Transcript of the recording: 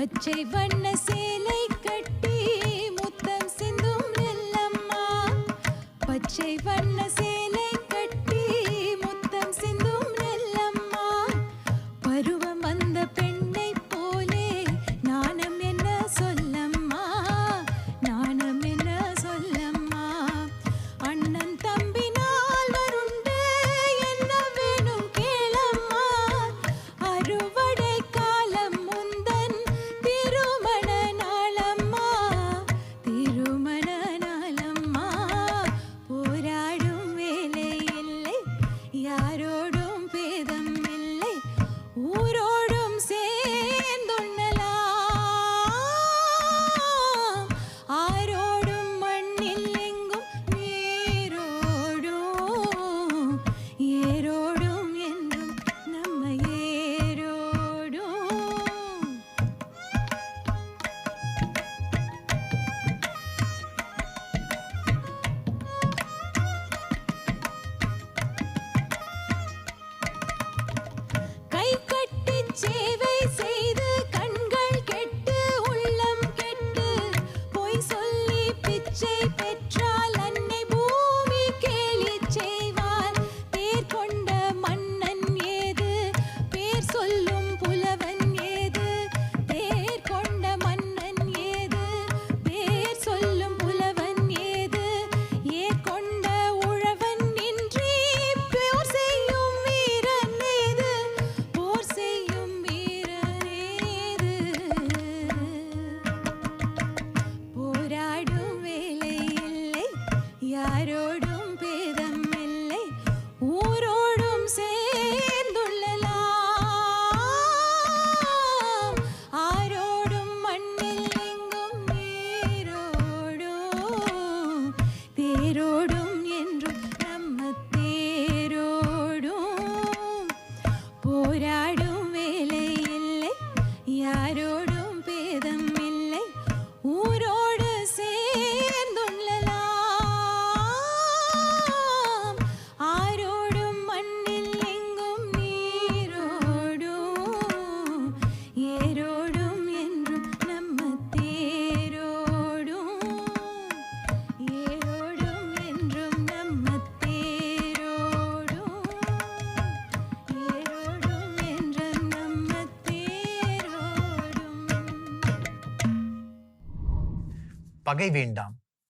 பச்சை வண்ண சேலை கட்டி முத்தம் சிந்தும் நெல்லம்மா. பச்சை வண்ண சேலை ഒരാടും വേലയില്ലേ? യാരോ பகை வேண்டாம்.